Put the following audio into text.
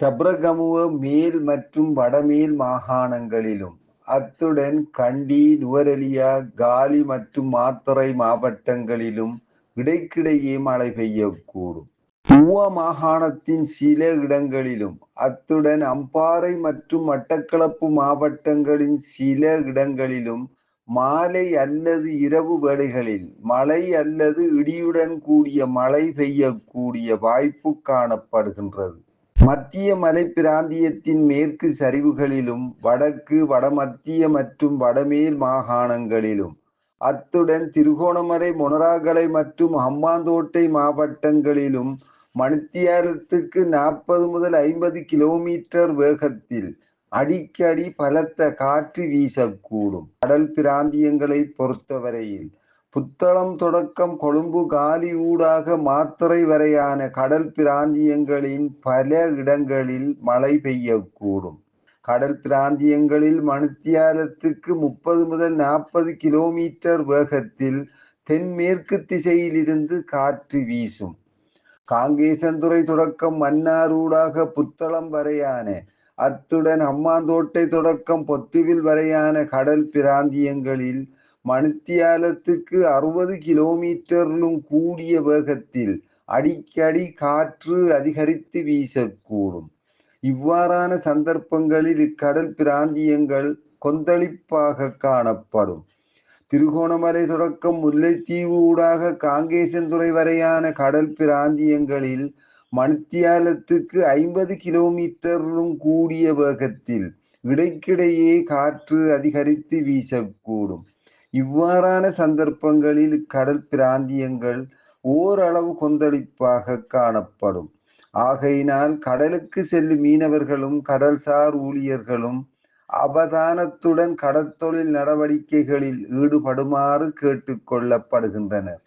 சப்ரகமுவ மேல் மற்றும் வடமேல் மாகாணங்களிலும் அத்துடன் கண்டி நுவரெலியா காலி மற்றும் மாத்தறை மாவட்டங்களிலும் இடைக்கிடையே மழை பெய்யக்கூடும். ஊவா மாகாணத்தின் சில இடங்களிலும் அத்துடன் அம்பாறை மற்றும் மட்டக்களப்பு மாவட்டங்களின் சில இடங்களிலும் மாலை அல்லது இரவு வேளைகளில் மழை அல்லது இடியுடன் கூடிய மழை பெய்யக்கூடிய வாய்ப்பு காணப்படுகின்றது. மத்திய மலை பிராந்தியத்தின் மேற்கு சரிவுகளிலும் வடக்கு வடமத்திய மற்றும் வடமேல் மாகாணங்களிலும். அத்துடன் திருகோணமலை மொனராகலை மற்றும் ஹம்பாந்தோட்டை மாவட்டங்களிலும் மணித்தியாரத்துக்கு நாற்பது முதல் ஐம்பது கிலோமீட்டர் வேகத்தில் அடிக்கடி பலத்த காற்று வீசக்கூடும். கடல் பிராந்தியங்களை பொறுத்தவரையில் புத்தளம் தொடக்கம் கொழும்பு காலி ஊடாக மாத்தறை வரையான கடல் பிராந்தியங்களின் பல இடங்களில் மழை பெய்யக்கூடும். கடல் பிராந்தியங்களில் மணித்தியாலத்துக்கு முப்பது முதல் நாற்பது கிலோமீட்டர் வேகத்தில் தென்மேற்கு திசையிலிருந்து காற்று வீசும். காங்கேசந்துறை தொடக்கம் மன்னாரூடாக புத்தளம் வரையான அத்துடன் அம்மாந்தோட்டை தொடக்கம் பொத்துவில் வரையான கடல் பிராந்தியங்களில் மணித்தியாலத்துக்கு அறுபது கிலோமீட்டரிலும் கூடிய வேகத்தில் அடிக்கடி காற்று அதிகரித்து வீசக்கூடும். இவ்வாறான சந்தர்ப்பங்களில் இக்கடல் பிராந்தியங்கள் கொந்தளிப்பாக காணப்படும். திருகோணமலை தொடக்கம் முல்லைத்தீவு ஊடாக காங்கேசன்துறை வரையான கடல் பிராந்தியங்களில் மணித்தியாலத்துக்கு ஐம்பது கிலோமீட்டரிலும் கூடிய வேகத்தில் இடைக்கிடையே காற்று அதிகரித்து வீசக்கூடும். இவ்வாறான சந்தர்ப்பங்களில் கடல் பிராந்தியங்கள் ஓரளவு கொந்தளிப்பாக காணப்படும். ஆகையினால் கடலுக்கு செல்லும் மீனவர்களும் கடல்சார் ஊழியர்களும் அவதானத்துடன் கடற்தொழில் நடவடிக்கைகளில் ஈடுபடுமாறு கேட்டுக்கொள்ளப்படுகின்றனர்